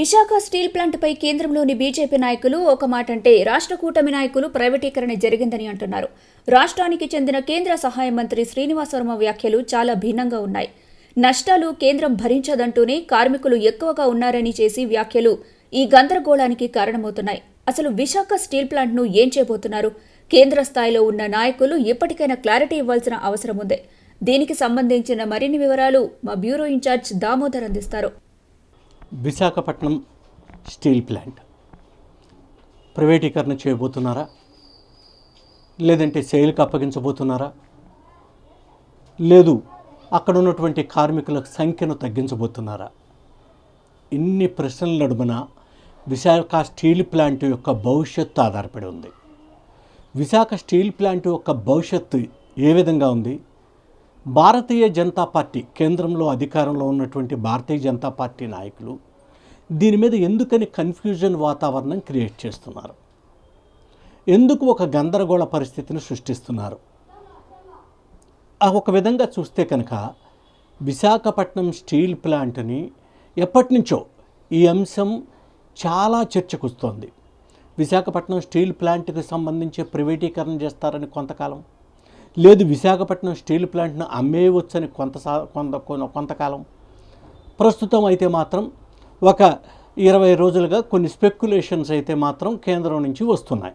Visakha steel ప్లాంట్పై కేంద్రంలోని BJP నాయకులు ఒక మాట అంటే రాష్ట్ర కూటమి నాయకులు ప్రైవేటీకరణ జరిగిందని అంటున్నారు. రాష్ట్రానికి చెందిన కేంద్ర సహాయ మంత్రి శ్రీనివాస్ వర్మ వ్యాఖ్యలు చాలా భిన్నంగా ఉన్నాయి. నష్టాలు కేంద్రం భరించదంటూనే కార్మికులు ఎక్కువగా ఉన్నారని చేసి వ్యాఖ్యలు ఈ గందరగోళానికి కారణమవుతున్నాయి. అసలు విశాఖ స్టీల్ ప్లాంట్ను ఏం చేయబోతున్నారు? కేంద్ర స్థాయిలో ఉన్న నాయకులు ఇప్పటికైనా క్లారిటీ ఇవ్వాల్సిన అవసరం ఉంది. దీనికి సంబంధించిన మరిన్ని వివరాలు మా బ్యూరో ఇన్ఛార్జ్ దామోదర్ అందిస్తారు. Visakhapatnam steel plant. ప్రైవేటీకరణ చేయబోతున్నారా? లేదంటే సేల్కి అప్పగించబోతున్నారా? లేదు అక్కడ ఉన్నటువంటి కార్మికుల సంఖ్యను తగ్గించబోతున్నారా? ఇన్ని ప్రశ్నల నడుమన విశాఖ స్టీల్ ప్లాంట్ యొక్క భవిష్యత్తు ఆధారపడి ఉంది. విశాఖ స్టీల్ ప్లాంట్ యొక్క భవిష్యత్తు ఏ విధంగా ఉంది? భారతీయ జనతా పార్టీ కేంద్రంలో అధికారంలో ఉన్నటువంటి భారతీయ జనతా పార్టీ నాయకులు దీని మీద ఎందుకని కన్ఫ్యూజన్ వాతావరణం క్రియేట్ చేస్తున్నారు? ఎందుకు ఒక గందరగోళ పరిస్థితిని సృష్టిస్తున్నారు? ఆ ఒక విధంగా చూస్తే కనుక విశాఖపట్నం స్టీల్ ప్లాంట్ని ఎప్పటి నుంచో ఈ అంశం చాలా చర్చకొస్తోంది విశాఖపట్నం స్టీల్ ప్లాంట్కి సంబంధించి ప్రైవేటీకరణ చేస్తారని కొంతకాలం. లేదు విశాఖపట్నం స్టీల్ ప్లాంట్ను అమ్మేయవచ్చని కొంత కొంత కొంతకాలం. ప్రస్తుతం అయితే మాత్రం ఒక ఇరవై రోజులుగా కొన్ని స్పెక్యులేషన్స్ అయితే మాత్రం కేంద్రం నుంచి వస్తున్నాయి.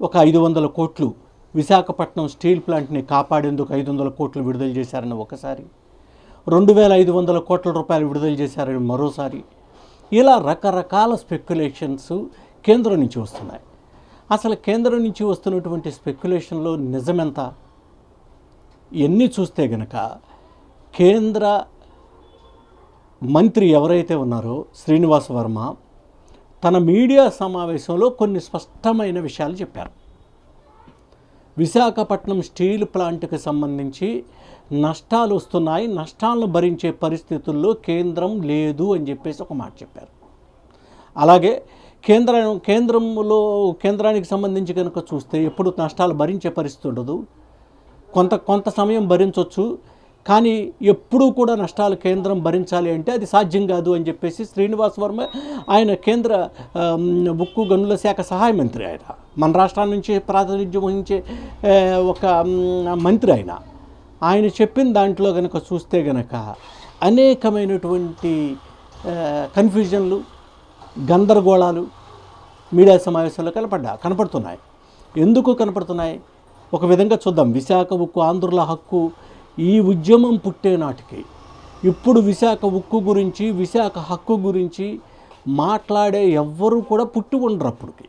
ఒక ఐదు వందల కోట్లు విశాఖపట్నం స్టీల్ ప్లాంట్ని కాపాడేందుకు ఐదు వందల కోట్లు విడుదల చేశారని ఒకసారి రెండు వేల ఐదు వందల కోట్ల రూపాయలు విడుదల చేశారని మరోసారి. ఇలా రకరకాల స్పెక్యులేషన్స్ కేంద్రం నుంచి వస్తున్నాయి. అసలు కేంద్రం నుంచి వస్తున్నటువంటి స్పెక్యులేషన్లో నిజమెంత? ఎన్ని చూస్తే గనక కేంద్ర మంత్రి ఎవరైతే ఉన్నారో శ్రీనివాస వర్మ తన మీడియా సమావేశంలో కొన్ని స్పష్టమైన విషయాలు చెప్పారు. విశాఖపట్నం స్టీల్ ప్లాంట్కి సంబంధించి నష్టాలు వస్తున్నాయి నష్టాలను భరించే పరిస్థితుల్లో కేంద్రం లేదు అని చెప్పేసి ఒక మాట చెప్పారు. అలాగే కేంద్ర కేంద్రంలో కేంద్రానికి సంబంధించి కనుక చూస్తే ఎప్పుడు నష్టాలు భరించే పరిస్థితి ఉండదు. కొంత కొంత సమయం భరించవచ్చు కానీ ఎప్పుడూ కూడా నష్టాలు కేంద్రం భరించాలి అంటే అది సాధ్యం కాదు అని చెప్పేసి శ్రీనివాస్ వర్మ ఆయన కేంద్ర ఉక్కు గనుల శాఖ సహాయ మంత్రి ఆయన. మన రాష్ట్రం నుంచి ప్రాతినిధ్యం వహించే ఒక మంత్రి ఆయన. ఆయన చెప్పిన దాంట్లో కనుక చూస్తే గనక అనేకమైనటువంటి కన్ఫ్యూజన్లు గందరగోళాలు మీడియా సమావేశాల్లో కనపడ్డా కనపడుతున్నాయి. ఎందుకు కనపడుతున్నాయి? ఒక విధంగా చూద్దాం. విశాఖ ఉక్కు ఆంధ్రుల హక్కు ఈ ఉద్యమం పుట్టే నాటికి ఇప్పుడు విశాఖ ఉక్కు గురించి విశాఖ హక్కు గురించి మాట్లాడే ఎవ్వరూ కూడా పుట్టి ఉండరు అప్పటికి.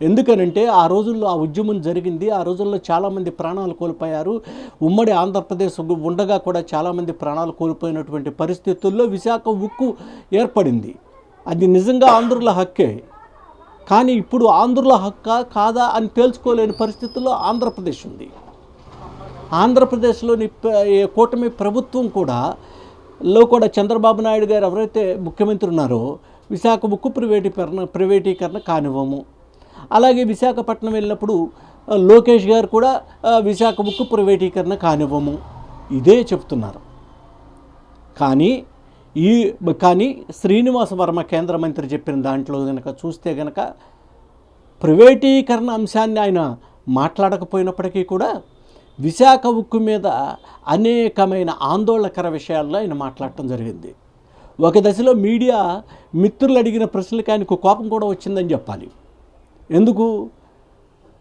ఎందుకనంటే ఆ రోజుల్లో ఆ ఉద్యమం జరిగింది ఆ రోజుల్లో చాలామంది ప్రాణాలు కోల్పోయారు. ఉమ్మడి ఆంధ్రప్రదేశ్ ఉండగా కూడా చాలామంది ప్రాణాలు కోల్పోయినటువంటి పరిస్థితుల్లో విశాఖ ఉక్కు ఏర్పడింది. అది నిజంగా ఆంధ్రుల హక్కే. కానీ ఇప్పుడు ఆంధ్రుల హక్క కాదా అని తేల్చుకోలేని పరిస్థితుల్లో ఆంధ్రప్రదేశ్ ఉంది. ఆంధ్రప్రదేశ్లోని కూటమి ప్రభుత్వం కూడా లో కూడా చంద్రబాబు నాయుడు గారు ఎవరైతే ముఖ్యమంత్రి ఉన్నారో విశాఖ ముక్కు ప్రైవేటీకరణ ప్రైవేటీకరణ కానివ్వము. అలాగే విశాఖపట్నం వెళ్ళినప్పుడు లోకేష్ గారు కూడా విశాఖ ముక్కు ప్రైవేటీకరణ కానివ్వము. ఇదే చెప్తున్నారు. కానీ ఈ కానీ శ్రీనివాస వర్మ కేంద్ర మంత్రి చెప్పిన దాంట్లో కనుక చూస్తే కనుక ప్రైవేటీకరణ అంశాన్ని ఆయన మాట్లాడకపోయినప్పటికీ కూడా విశాఖ ఉక్కు మీద అనేకమైన ఆందోళనకర విషయాల్లో ఆయన మాట్లాడటం జరిగింది. ఒక దశలో మీడియా మిత్రులు అడిగిన ప్రశ్నలకు ఆయనకు కోపం కూడా వచ్చిందని చెప్పాలి. ఎందుకు?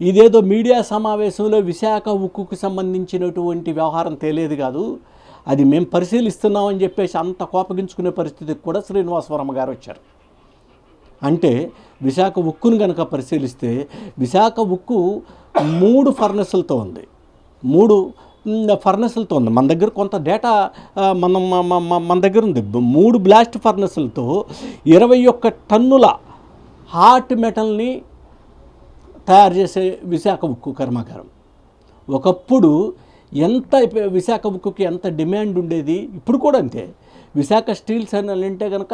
ఇదేదో మీడియా సమావేశంలో విశాఖ ఉక్కుకు సంబంధించినటువంటి వ్యవహారం తెలియదు కాదు. అది మేము పరిశీలిస్తున్నామని చెప్పేసి అంత కోపగించుకునే పరిస్థితికి కూడా శ్రీనివాసవరమ్మ గారు వచ్చారు. అంటే విశాఖ ఉక్కును కనుక పరిశీలిస్తే విశాఖ ఉక్కు మూడు ఫర్నెస్లతో ఉంది. మూడు ఫర్నెస్లతో ఉంది. మన దగ్గర కొంత డేటా మనం మన దగ్గర ఉంది. మూడు బ్లాస్ట్ ఫర్నెస్లతో ఇరవై ఒక్క టన్నుల హాట్ మెటల్ని తయారు చేసే విశాఖ ఉక్కు కర్మాగారం. ఒకప్పుడు ఎంత విశాఖ ఉక్కుకి ఎంత డిమాండ్ ఉండేది? ఇప్పుడు కూడా అంతే. విశాఖ స్టీల్స్ అని అంటే కనుక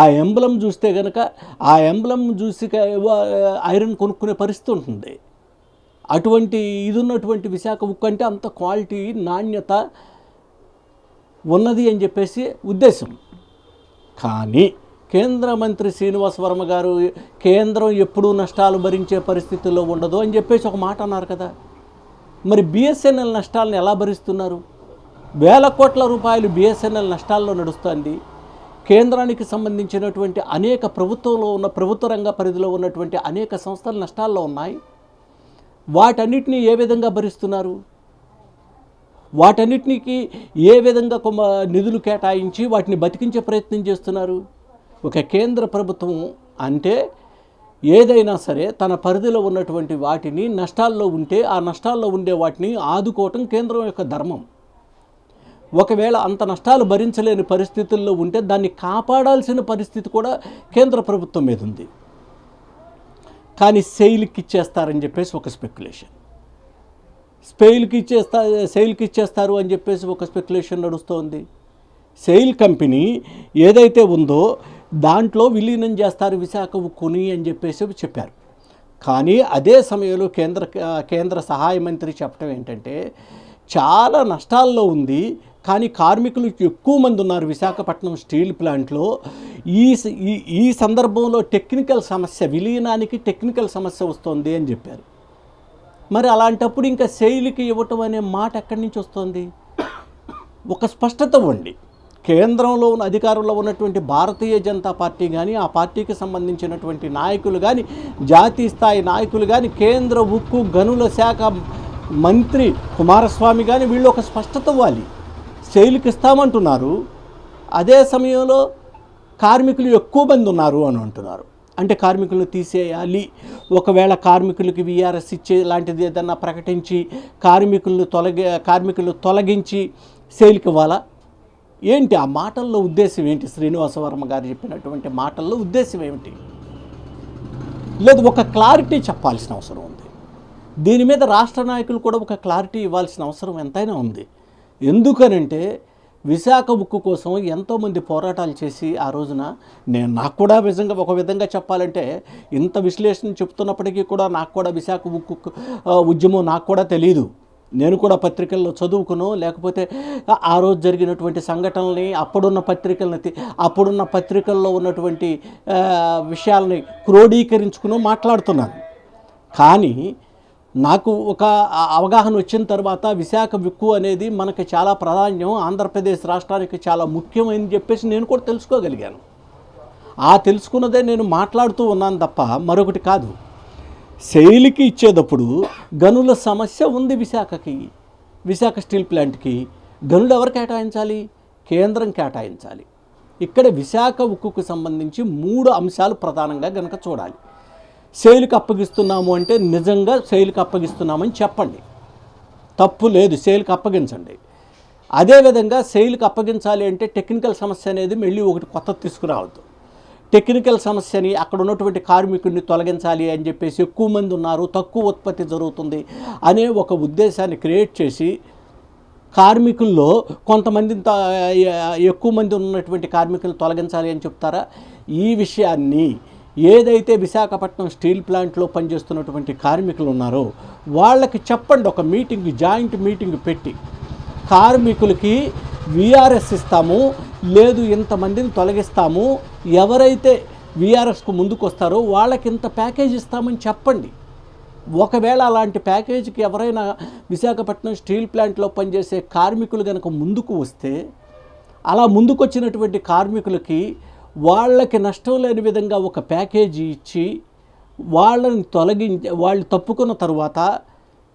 ఆ ఎంబలం చూస్తే కనుక ఆ ఎంబలం చూసి ఐరన్ కొనుక్కునే పరిస్థితి ఉంటుంది. అటువంటి ఇది ఉన్నటువంటి విశాఖ ఉక్కు అంటే అంత క్వాలిటీ నాణ్యత ఉన్నది అని చెప్పేసి ఉద్దేశం. కానీ కేంద్ర మంత్రి శ్రీనివాస్ వర్మ గారు కేంద్రం ఎప్పుడూ నష్టాలు భరించే పరిస్థితుల్లో ఉండదు అని చెప్పేసి ఒక మాట అన్నారు కదా. మరి బిఎస్ఎన్ఎల్ నష్టాలను ఎలా భరిస్తున్నారు? వేల కోట్ల రూపాయలు బిఎస్ఎన్ఎల్ నష్టాల్లో నడుస్తుంది. కేంద్రానికి సంబంధించినటువంటి అనేక ప్రభుత్వంలో ఉన్న ప్రభుత్వ రంగ పరిధిలో ఉన్నటువంటి అనేక సంస్థలు నష్టాల్లో ఉన్నాయి. వాటన్నిటిని ఏ విధంగా భరిస్తున్నారు? వాటన్నిటికి ఏ విధంగా కొమ్మ నిధులు కేటాయించి వాటిని బతికించే ప్రయత్నం చేస్తున్నారు? ఒక కేంద్ర ప్రభుత్వం అంటే ఏదైనా సరే తన పరిధిలో ఉన్నటువంటి వాటిని నష్టాల్లో ఉంటే ఆ నష్టాల్లో ఉండే వాటిని ఆదుకోవటం కేంద్రం యొక్క ధర్మం. ఒకవేళ అంత నష్టాలు భరించలేని పరిస్థితుల్లో ఉంటే దాన్ని కాపాడాల్సిన పరిస్థితి కూడా కేంద్ర ప్రభుత్వం మీద ఉంది. కానీ సెయిల్కి ఇచ్చేస్తారని చెప్పేసి ఒక స్పెక్యులేషన్ స్పెయిల్కి ఇచ్చేస్తా సెయిల్కి ఇచ్చేస్తారు అని చెప్పేసి ఒక స్పెక్యులేషన్ నడుస్తోంది. సెయిల్ కంపెనీ ఏదైతే ఉందో దాంట్లో విలీనం చేస్తారు విశాఖ కొని అని చెప్పేసి చెప్పారు. కానీ అదే సమయంలో కేంద్ర కేంద్ర సహాయ మంత్రి చెప్పడం ఏంటంటే చాలా నష్టాల్లో ఉంది. కానీ కార్మికులు ఎక్కువ మంది ఉన్నారు విశాఖపట్నం స్టీల్ ప్లాంట్లో. ఈ స- ఈ ఈ సందర్భంలో టెక్నికల్ సమస్య విలీనానికి టెక్నికల్ సమస్య వస్తుంది అని చెప్పారు. మరి అలాంటప్పుడు ఇంకా శైలికి ఇవ్వటం అనే మాట ఎక్కడి నుంచి వస్తుంది? ఒక స్పష్టత ఉండి కేంద్రంలో ఉన్న అధికారంలో ఉన్నటువంటి భారతీయ జనతా పార్టీ కానీ ఆ పార్టీకి సంబంధించినటువంటి నాయకులు కానీ జాతీయ స్థాయి నాయకులు కానీ కేంద్ర ఉక్కు గనుల శాఖ మంత్రి కుమారస్వామి కానీ వీళ్ళు ఒక స్పష్టత ఇవ్వాలి. శైలికి ఇస్తామంటున్నారు అదే సమయంలో కార్మికులు ఎక్కువ మంది ఉన్నారు అని అంటున్నారు. అంటే కార్మికులను తీసేయాలి. ఒకవేళ కార్మికులకి విఆర్ఎస్ ఇచ్చే లాంటిది ఏదన్నా ప్రకటించి కార్మికులను తొలగి కార్మికులు తొలగించి సేల్కి ఇవ్వాలా? ఏంటి ఆ మాటల్లో ఉద్దేశం ఏంటి? శ్రీనివాస వర్మ గారు చెప్పినటువంటి మాటల్లో ఉద్దేశం ఏమిటి? లేదు ఒక క్లారిటీ చెప్పాల్సిన అవసరం ఉంది. దీని మీద రాష్ట్ర నాయకులు కూడా ఒక క్లారిటీ ఇవ్వాల్సిన అవసరం ఎంతైనా ఉంది. ఎందుకనంటే విశాఖ ఉక్కు కోసం ఎంతోమంది పోరాటాలు చేసి ఆ రోజున నేను నాకు కూడా నిజంగా ఒక విధంగా చెప్పాలంటే ఇంత విశ్లేషణ చెప్తున్నప్పటికీ కూడా నాకు కూడా విశాఖ ఉక్కు ఉద్యమం నాకు కూడా తెలియదు నేను కూడా పత్రికల్లో చదువుకును లేకపోతే ఆ- రోజు జరిగినటువంటి సంఘటనల్ని అప్పుడున్న పత్రికలని అప్పుడున్న పత్రికల్లో ఉన్నటువంటి విషయాలని విషయాల్ని క్రోడీకరించుకుని మాట్లాడుతున్నాను. కానీ నాకు ఒక అవగాహన వచ్చిన తర్వాత విశాఖ విక్కు అనేది మనకి చాలా ప్రాధాన్యం ఆంధ్రప్రదేశ్ రాష్ట్రానికి చాలా ముఖ్యమైనది చెప్పేసి నేను కూడా తెలుసుకోగలిగాను. ఆ తెలుసుకున్నదే నేను మాట్లాడుతూ ఉన్నాను తప్ప మరొకటి కాదు. శైలికి ఇచ్చేటప్పుడు గనుల సమస్య ఉంది విశాఖకి విశాఖ స్టీల్ ప్లాంట్కి. గనులు ఎవరు కేటాయించాలి? కేంద్రం కేటాయించాలి. ఇక్కడ విశాఖ ఉక్కుకు సంబంధించి మూడు అంశాలు ప్రధానంగా గనక చూడాలి. సేలుకి అప్పగిస్తున్నాము అంటే నిజంగా సేలుకి అప్పగిస్తున్నామని చెప్పండి. తప్పు లేదు సేల్కి అప్పగించండి. అదేవిధంగా సేల్కి అప్పగించాలి అంటే టెక్నికల్ సమస్య అనేది మళ్ళీ ఒకటి కొత్త తీసుకురావద్దు. టెక్నికల్ సమస్యని అక్కడ ఉన్నటువంటి కార్మికుడిని తొలగించాలి అని చెప్పేసి ఎక్కువ మంది ఉన్నారు తక్కువ ఉత్పత్తి జరుగుతుంది అనే ఒక ఉద్దేశాన్ని క్రియేట్ చేసి కార్మికుల్లో కొంతమంది ఎక్కువ మంది ఉన్నటువంటి కార్మికులను తొలగించాలి అని చెప్తారా? ఈ విషయాన్ని ఏదైతే విశాఖపట్నం స్టీల్ ప్లాంట్లో పనిచేస్తున్నటువంటి కార్మికులు ఉన్నారో వాళ్ళకి చెప్పండి ఒక మీటింగ్ జాయింట్ మీటింగ్ పెట్టి. కార్మికులకి విఆర్ఎస్ ఇస్తాము లేదు ఇంతమందిని తొలగిస్తాము ఎవరైతే విఆర్ఎస్కు ముందుకు వస్తారో వాళ్ళకి ఇంత ప్యాకేజ్ ఇస్తామని చెప్పండి. ఒకవేళ అలాంటి ప్యాకేజీకి ఎవరైనా విశాఖపట్నం స్టీల్ ప్లాంట్లో పనిచేసే కార్మికులు కనుక ముందుకు వస్తే అలా ముందుకు వచ్చినటువంటి కార్మికులకి వాళ్ళకి నష్టం లేని విధంగా ఒక ప్యాకేజీ ఇచ్చి వాళ్ళని తొలగించి వాళ్ళు తప్పుకున్న తర్వాత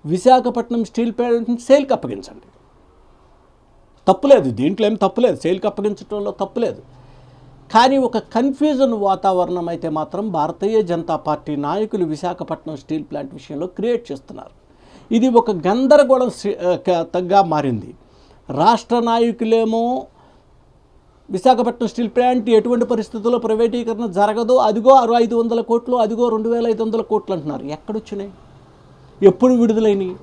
విశాఖపట్నం స్టీల్ ప్లాంట్ని సేల్కి అప్పగించండి. తప్పులేదు దీంట్లో ఏం తప్పులేదు సేల్కి అప్పగించడంలో తప్పులేదు కానీ ఒక కన్ఫ్యూజన్ వాతావరణం అయితే మాత్రం భారతీయ జనతా పార్టీ నాయకులు విశాఖపట్నం స్టీల్ ప్లాంట్ విషయంలో క్రియేట్ చేస్తున్నారు. ఇది ఒక గందరగోళం తగ్గా మారింది. రాష్ట్ర నాయకులేమో విశాఖపట్నం స్టీల్ ప్లాంట్ ఎటువంటి పరిస్థితుల్లో ప్రైవేటీకరణ జరగదు? అదిగో అరు ఐదు వందల కోట్లు అదిగో రెండు వేల ఐదు వందల కోట్లు అంటున్నారు. ఎక్కడొచ్చినాయి? ఎప్పుడు విడుదలైనవి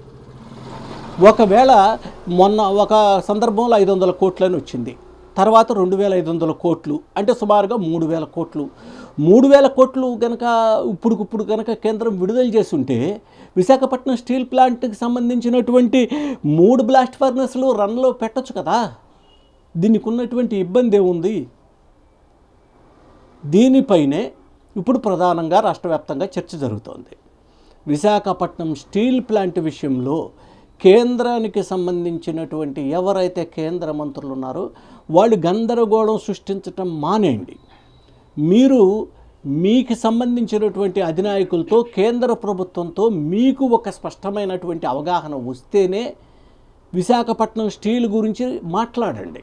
ఒకవేళ మొన్న ఒక సందర్భంలో ఐదు వందల కోట్లని వచ్చింది. తర్వాత రెండు వేల ఐదు వందల కోట్లు అంటే సుమారుగా మూడు వేల కోట్లు. మూడు వేల కోట్లు కనుక ఇప్పుడుకిప్పుడు కనుక కేంద్రం విడుదల చేస్తుంటే విశాఖపట్నం స్టీల్ ప్లాంట్కి సంబంధించినటువంటి మూడు బ్లాస్ట్ ఫర్నెస్లు రన్లో పెట్టొచ్చు కదా? దీనికి ఉన్నటువంటి ఇబ్బంది ఏముంది? దీనిపైనే ఇప్పుడు ప్రధానంగా రాష్ట్ర వ్యాప్తంగా చర్చ జరుగుతోంది. విశాఖపట్నం స్టీల్ ప్లాంట్ విషయంలో కేంద్రానికి సంబంధించినటువంటి ఎవరైతే కేంద్ర మంత్రులు ఉన్నారో వాళ్ళు గందరగోళం సృష్టించటం మానేయండి. మీరు మీకు సంబంధించినటువంటి అధినాయకులతో కేంద్ర ప్రభుత్వంతో మీకు ఒక స్పష్టమైనటువంటి అవగాహన వస్తేనే విశాఖపట్నం స్టీల్ గురించి మాట్లాడండి.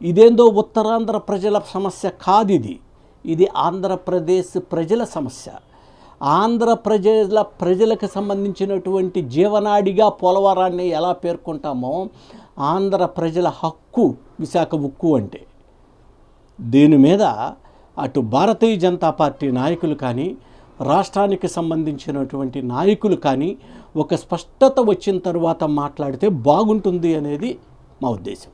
ఇదేందో ఉత్తరాంధ్ర ప్రజల సమస్య కాదు ఇది ఇది ఆంధ్రప్రదేశ్ ప్రజల సమస్య. ఆంధ్ర ప్రజల ప్రజలకు సంబంధించినటువంటి జీవనాడిగా పోలవరాన్ని ఎలా పేర్కొంటామో ఆంధ్ర ప్రజల హక్కు విశాఖ ఉక్కు అంటే. దీని మీద అటు భారతీయ జనతా పార్టీ నాయకులు కానీ రాష్ట్రానికి సంబంధించినటువంటి నాయకులు కానీ ఒక స్పష్టత వచ్చిన తర్వాత మాట్లాడితే బాగుంటుంది అనేది మా ఉద్దేశం.